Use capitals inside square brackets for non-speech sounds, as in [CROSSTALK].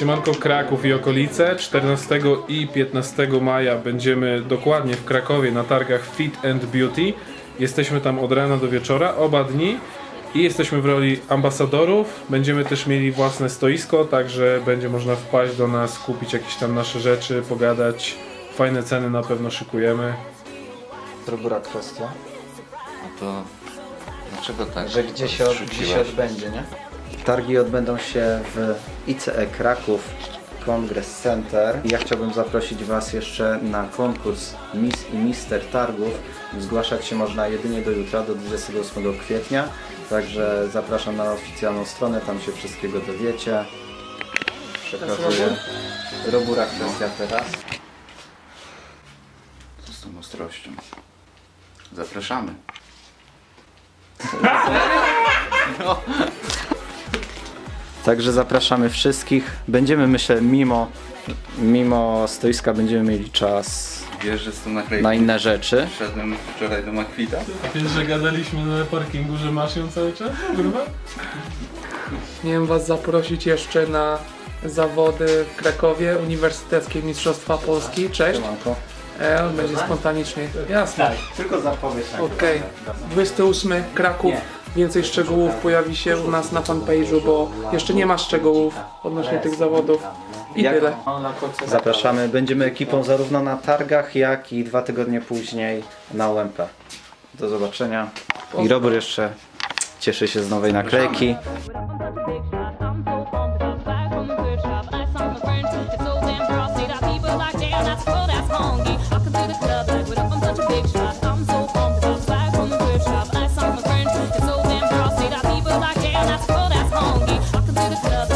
Siemanko Kraków i okolice. 14 i 15 maja będziemy dokładnie w Krakowie na targach Fit and Beauty. Jesteśmy tam od rana do wieczora, oba dni. I jesteśmy w roli ambasadorów. Będziemy też mieli własne stoisko, także będzie można wpaść do nas, kupić jakieś tam nasze rzeczy, pogadać. Fajne ceny na pewno szykujemy. Drobura kwestia, No to dlaczego tak? że gdzie się, od, gdzie się odbędzie, nie? Targi odbędą się w ICE Kraków Congress Center. Ja chciałbym zaprosić Was jeszcze na konkurs Miss i Mister Targów. Zgłaszać się można jedynie do jutra, do 28 kwietnia. Także zapraszam na oficjalną stronę, tam się wszystkiego dowiecie. Przekazuję Robura kwestia teraz. Z tą ostrością? Zapraszamy. [LAUGHS] Także zapraszamy wszystkich. Będziemy, myślę, mimo, mimo stoiska będziemy mieli czas Wiesz, że na inne rzeczy. szedłem wczoraj do Makwita? Wiesz, że gadaliśmy na parkingu, że masz ją cały czas, kurwa? Miałem Was zaprosić jeszcze na zawody w Krakowie, Uniwersyteckie Mistrzostwa Polski. Cześć. Siemanko. E, będzie spontanicznie. Jasne. Tylko zapowiedź Okej. 28 Kraków. Więcej szczegółów pojawi się u nas na fanpage'u, bo jeszcze nie ma szczegółów odnośnie tych zawodów. I Jak- tyle. Zapraszamy. Będziemy ekipą zarówno na targach, jak i dwa tygodnie później na UMP. Do zobaczenia. I Robert jeszcze cieszy się z nowej naklejki. Welcome to the club.